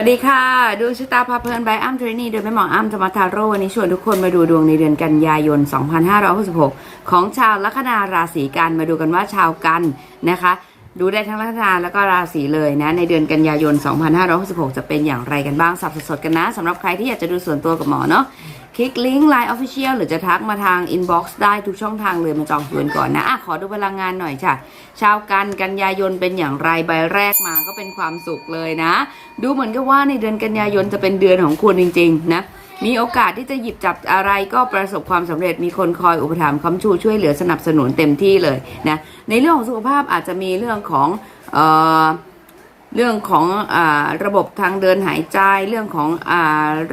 สวัสดีค่ะดวงชะตาพาเพลินบายอ้ำเทรนนี่โดยแม่หมออ้ำธรรมทาโร่วันนี้ชวนทุกคนมาดูดวงในเดือนกันยายน 2566 ของชาวลัคนาราศีกันมาดูกันว่าชาวกันนะคะ ดูได้ทั้งลัคนาแล้วก็ราศีเลยนะ ในเดือนกันยายน 2566 จะเป็นอย่างไรกันบ้างสับสดๆกันนะสำหรับใครที่อยากจะดูส่วนตัวกับหมอเนาะ คลิกลิงก์ Line Official หรือจะทักมาทาง Inbox ได้ทุกช่องทางเลยมาจองคิวกันก่อนนะอะขอดูพลังงานหน่อยค่ะ ชาวกันกันยายนเป็นอย่างไรใบแรกมาก็เป็นความสุขเลยนะ ดูเหมือนกับว่าในเดือนกันยายนจะเป็นเดือนของคุณจริง ๆ นะมีโอกาสที่จะหยิบจับอะไรก็ประสบความสำเร็จมีคนคอยอุปถัมภ์ค้ำชูช่วยเหลือสนับสนุนเต็มที่เลยนะในเรื่องของสุขภาพอาจจะมีเรื่องของเอ่อ เรื่องของอระบบทางเดินหายใจ เรื่องของอ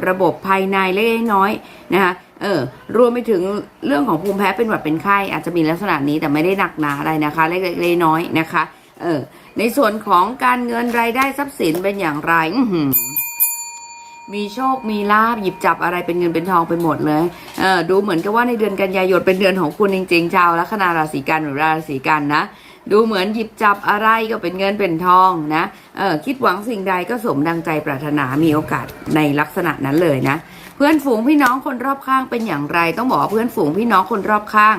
ระบบภายในเล็กน้อยนะคะเออรวมไปถึงเรื่องของภูมิแพ้เป็นหวัดเป็นไข้อาจจะมีลักษณะนี้แต่ไม่ได้หนักหนาอะไรนะคะ เล็กๆน้อยๆนะคะเออในส่วนของการเงินรายได้ทรัพย์สินเป็นอย่างไรอืมีโชค มีลาบหยิบจับอะไรเป็นเงินเป็นทองไปหมดเลย เออดูเหมือนกับว่าในเดือนกันยายนเป็นเดือนของคุณจริงๆชาวลัคนาราศีกันหรือราศีกันนะ ดูเหมือนหยิบจับอะไรก็เป็นเงินเป็นทองนะเออคิดหวังสิ่งใดก็สมดังใจปรารถนามีโอกาสในลักษณะนั้นเลยนะ เพื่อนฝูงพี่น้องคนรอบข้างเป็นอย่างไร ต้องบอกว่าเพื่อนฝูงพี่น้องคนรอบข้าง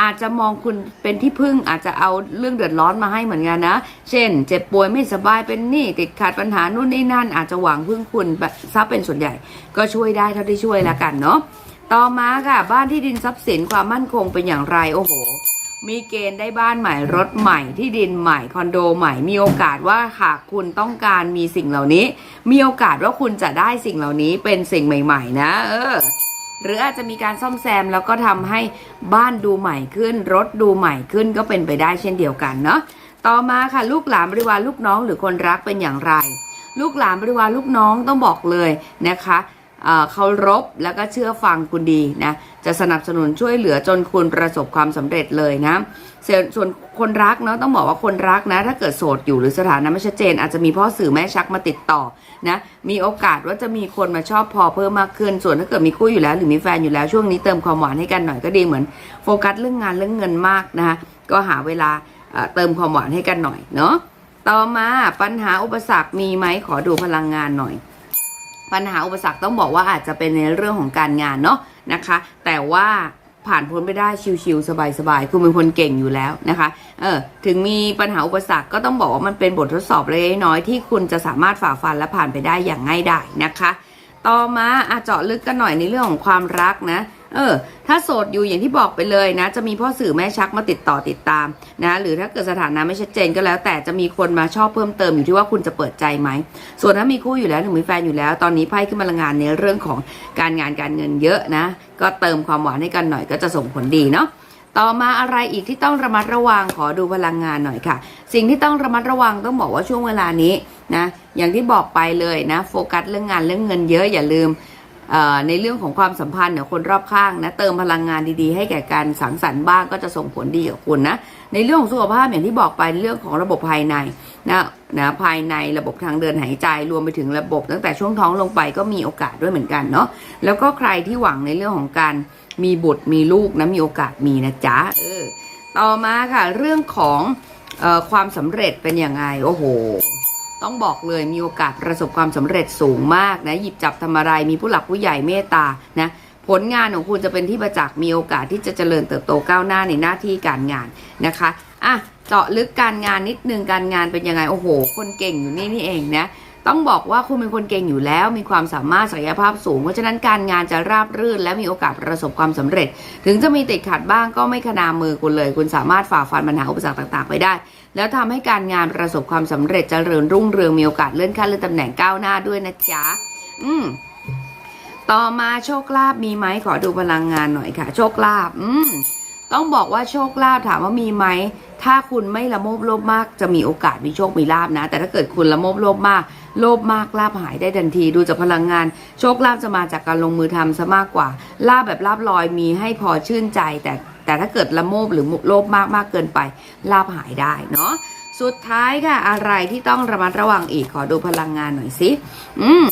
อาจจะมองคุณเป็นที่พึ่งอาจจะเอาเรื่องเดือดร้อนมาให้เหมือนกันนะ เช่น เจ็บป่วยไม่สบายเป็นหนี้ติดขัดปัญหานู่นนี่นั่น อาจจะหวังพึ่งคุณแบบเป็นส่วนใหญ่ ก็ช่วยได้เท่าที่ช่วยละกันเนาะต่อมาค่ะ บ้านที่ดินทรัพย์สินความมั่นคงเป็นอย่างไรโอ้โห มีเกณฑ์ได้บ้านใหม่รถใหม่ที่ดินใหม่คอนโดใหม่ มีโอกาสว่าหากคุณต้องการมีสิ่งเหล่านี้ มีโอกาสว่าคุณจะได้สิ่งเหล่านี้เป็นสิ่งใหม่ ๆ นะ เออ หรืออาจจะมีการซ่อมแซมแล้วก็ทำให้บ้านดูใหม่ขึ้น รถดูใหม่ขึ้นก็เป็นไปได้เช่นเดียวกันเนาะต่อมาค่ะลูกหลานบริวารลูกน้องหรือคนรักเป็นอย่างไร ลูกหลานบริวารลูกน้องต้องบอกเลยนะคะ เคารพแล้วก็เชื่อฟังคุณดีนะจะสนับสนุนช่วยเหลือจนคุณประสบความสำเร็จเลยนะส่วนคนรักเนาะต้องบอกว่าคนรักนะ ถ้าเกิดโสดอยู่หรือสถานะไม่ชัดเจน อาจจะมีพ่อสื่อแม่ชักมาติดต่อนะมีโอกาสว่าจะมีคนมาชอบพอเพิ่มมากขึ้น ส่วนถ้าเกิดมีคู่อยู่แล้ว หรือมีแฟนอยู่แล้วช่วงนี้เติมความหวานให้กันหน่อยก็ดีเหมือน โฟกัสเรื่องงานเรื่องเงินมากนะคะก็หาเวลาเติมความหวานให้กันหน่อยเนาะต่อมาปัญหาอุปสรรคมีไหมขอดูพลังงานหน่อย ปัญหาอุปสรรคต้องบอกว่าอาจจะเป็นในเรื่องของการงานเนาะนะคะ แต่ว่าผ่านพ้นไปได้ชิวๆสบายๆคุณเป็นคนเก่งอยู่แล้วนะคะ เออ ถึงมีปัญหาอุปสรรคก็ต้องบอกว่ามันเป็นบททดสอบเล็กน้อยที่คุณจะสามารถฝ่าฟันและผ่านไปได้อย่างง่ายดายนะคะ ต่อมาอาเจาะลึกกันหน่อยในเรื่องของความรักนะ เออ ถ้าโสดอยู่อย่างที่บอกไปเลยนะ จะมีพ่อสื่อแม่ชักมาติดต่อติดตามนะ หรือถ้าเกิดสถานะไม่ชัดเจนก็แล้ว แต่จะมีคนมาชอบเพิ่มเติมอยู่ที่ว่าคุณจะเปิดใจไหม ส่วนถ้ามีคู่อยู่แล้วหรือมีแฟนอยู่แล้ว ตอนนี้ไพ่ขึ้นมาละงงานในเรื่องของการงานการเงินเยอะนะ ก็เติมความหวานให้กันหน่อยก็จะส่งผลดีเนาะต่อมาอะไรอีกที่ต้องระมัดระวังขอดูพลังงานหน่อยค่ะ สิ่งที่ต้องระมัดระวังต้องบอกว่าช่วงเวลานี้นะอย่างที่บอกไปเลยนะ โฟกัสเรื่องงานเรื่องเงินเยอะอย่าลืม ในเรื่องของความสัมพันธ์เนี่ยคนรอบข้างนะเติมพลังงานดีๆ ให้แก่การสังสรรค์บ้างก็จะส่งผลดีกับคุณนะในเรื่องของสุขภาพอย่างที่บอกไปเรื่องของระบบภายในนะนะภายในระบบทางเดินหายใจรวมไปถึงระบบ ตั้งแต่ช่วงท้องลงไปก็มีโอกาสด้วยเหมือนกันเนาะแล้วก็ใครที่หวังในเรื่องของการมีบุตรมีลูกนะมีโอกาสมีนะจ๊ะเออต่อมาค่ะเรื่องของออความสำเร็จเป็นยังไงโอ้โห ต้องบอกเลยมีโอกาสประสบความสำเร็จสูงมากนะหยิบจับทำอะไรมีผู้หลักผู้ใหญ่เมตตานะผลงานของคุณจะเป็นที่ประจักษ์มีโอกาสที่จะเจริญเติบโตก้าวหน้าในหน้าที่การงานนะคะอะเจาะลึกการงานนิดนึงการงานเป็นยังไงโอ้โห คนเก่งอยู่นี่นี่เองนะ ต้องบอกว่าคุณเป็นคนเก่งอยู่แล้ว มีความสามารถศักยภาพสูง เพราะฉะนั้นการงานจะราบรื่น และมีโอกาสประสบความสำเร็จ ถึงจะมีติดขัดบ้างก็ไม่ขนามือคุณเลย คุณสามารถฝ่าฟันปัญหาอุปสรรคต่าง ๆ ไปได้ แล้วทำให้การงานประสบความสำเร็จเจริญรุ่งเรืองมีโอกาสเลื่อนขั้นเลื่อนตำแหน่งก้าวหน้าด้วยนะจ๊ะอืมต่อมาโชคลาภมีไหมขอดูพลังงานหน่อยค่ะ โชคลาภอืมต้องบอกว่าโชคลาภถามว่ามีไหม ถ้าคุณไม่ละโมบโลภมากจะมีโอกาสมีโชคมีลาภนะ แต่ถ้าเกิดคุณละโมบโลภมาก โลภมากลาภหายได้ทันที ดูจากพลังงาน โชคลาภจะมาจากการลงมือทำซะมากกว่าลาภแบบลาภลอยมีให้พอชื่นใจ แต่แต่ถ้าเกิดละโมบหรือโลภมากมากเกินไปลาบหายได้เนาะสุดท้ายค่ะอะไรที่ต้องระมัดระวังอีกขอดูพลังงานหน่อยสิอืม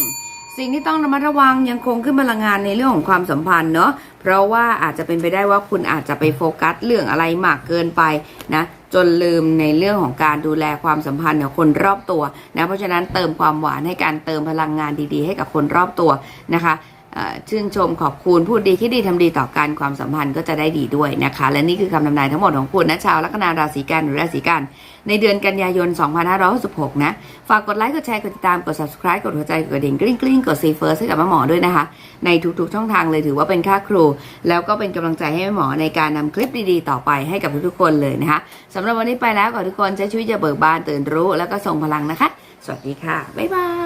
สิ่งที่ต้องระมัดระวังยังคงขึ้นพลังงานในเรื่องของความสัมพันธ์เนาะเพราะว่าอาจจะเป็นไปได้ว่าคุณอาจจะไปโฟกัสเรื่องอะไรมากเกินไปนะ จนลืมในเรื่องของการดูแลความสัมพันธ์กับคนรอบตัวนะเพราะฉะนั้นเติมความหวานให้การเติมพลังงานดีๆ ให้กับคนรอบตัวนะคะ ชื่นชมขอบคุณพูดดีคิดดีทำดีต่อกันความสัมพันธ์ก็จะได้ดีด้วยนะคะ และนี่คือคำทำนายทั้งหมดของคุณนะชาวลัคนาราศีกันหรือราศีกัน ในเดือนกันยายน 2566 นะ ฝากกดไลค์กดแชร์กดติดตามกด subscribe กดหัวใจกดกระดิ่งกริ๊งกริ๊งกด see first ให้กับแม่หมอด้วยนะคะ ในทุกๆ ช่องทางเลยถือว่าเป็นค่าครู แล้วก็เป็นกำลังใจให้แม่หมอในการนำคลิปดีๆ ต่อไปให้กับทุกๆคนเลยนะคะสำหรับวันนี้ไปแล้วขอทุกคนใช้ชีวิตอย่าเบิกบานตื่นรู้ แล้วก็ส่งพลังนะคะ สวัสดีค่ะบ๊ายบาย